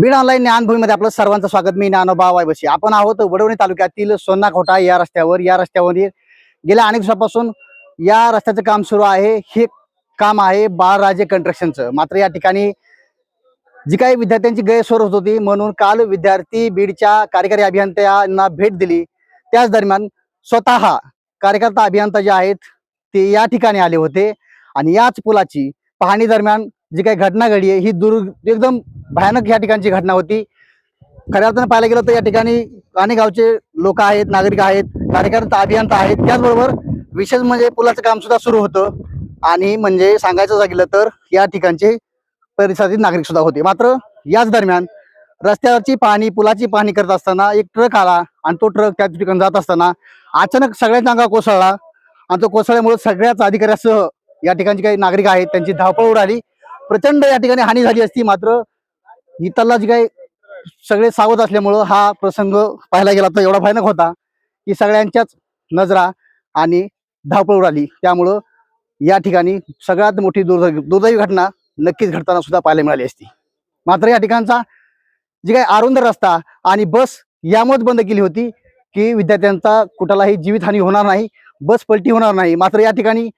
Beed online ज्ञानभूमीमध्ये आपलं सर्वांचं स्वागत. मी ज्ञानोबा वायबशी. आपण आहोत वडवणी तालुक्यातील सोन्नाखोटा या रस्त्यावर. या रस्त्यावर गेल्या अनेक दिवसापासून या रस्त्याचं काम सुरू आहे. हे काम आहे बाळराजे कन्स्ट्रक्शनचं मात्र या ठिकाणी जी काही विद्यार्थ्यांची गैरसोय होत होती म्हणून काल विद्यार्थी बीडच्या कार्यकारी अभियंत्यांना भेट दिली. त्याच दरम्यान स्वतः कार्यकर्ता अभियंता जे आहेत ते या ठिकाणी आले होते. आणि याच पुलाची पाहणी दरम्यान जी काही घटना घडली आहे ही दुर्ग एकदम भयानक या ठिकाणची घटना होती. खऱ्या अर्थानं पाहायला गेलं तर या ठिकाणी अनेक गावचे लोक आहेत नागरिक आहेत कार्यकर्ता अभियंता आहेत. त्याचबरोबर विशेष म्हणजे पुलाचं काम सुद्धा सुरू होतं. आणि म्हणजे सांगायचं झालं तर या ठिकाणचे परिसरातील नागरिक सुद्धा होते. मात्र याच दरम्यान रस्त्यावरची पाहणी पुलाची पाहणी करत असताना एक ट्रक आला आणि तो ट्रक त्या ठिकाणी जात असताना अचानक सगळ्यांचा अंगा कोसळला. आणि तो सगळ्याच अधिकाऱ्यासह या ठिकाणचे काही नागरिक आहेत त्यांची धावपळ उडाली. प्रचंड या ठिकाणी हानी झाली असती मात्र इतरला जी काही सगळे सावध असल्यामुळं हा प्रसंग पाहायला गेला तर एवढा भयानक होता की सगळ्यांच्याच नजरा आणि धावपळ उडाली. त्यामुळं या ठिकाणी सगळ्यात मोठी दुर्दैवी दुर्दैवी घटना नक्कीच घडताना सुद्धा पाहायला मिळाली असती. मात्र या ठिकाणचा जी काही आरुंदर रस्ता आणि बस यामुळेच बंद केली होती की विद्यार्थ्यांचा कुठलाही जीवितहानी होणार नाही. बस पलटी होणार नाही. मात्र या ठिकाणी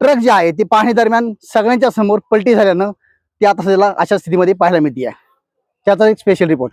ट्रक जे आहे ते पाहणी दरम्यान सगळ्यांच्या समोर पलटी झाल्यानं ते आता सध्याला अशा स्थितीमध्ये पाहायला मिळते आहे त्याचा एक स्पेशल रिपोर्ट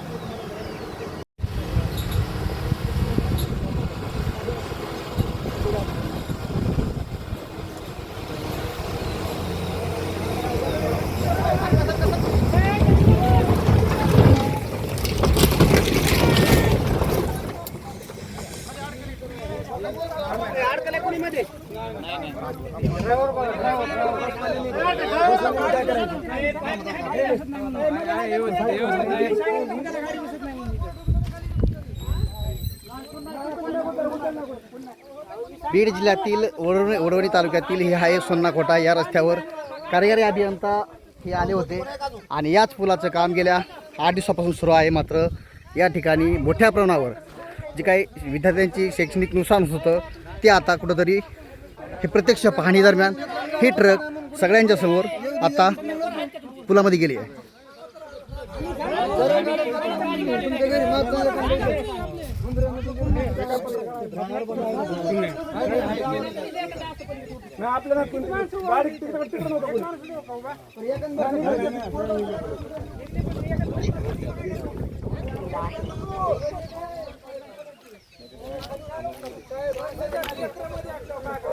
बीड जिल्ह्यातील वडवणी वडवणी तालुक्यातील हे आहे सोन्नाकोटा. या रस्त्यावर कार्यकारी अभियंता हे आले होते आणि याच पुलाचं काम गेल्या आठ दिवसापासून सुरू आहे. मात्र या ठिकाणी मोठ्या प्रमाणावर जे काही विद्यार्थ्यांची शैक्षणिक नुकसान होतं ते आता कुठंतरी हे प्रत्यक्ष पाहणी दरम्यान हे ट्रक सगळ्यांच्या समोर आता पुलामध्ये गेली आहे. आपल्याला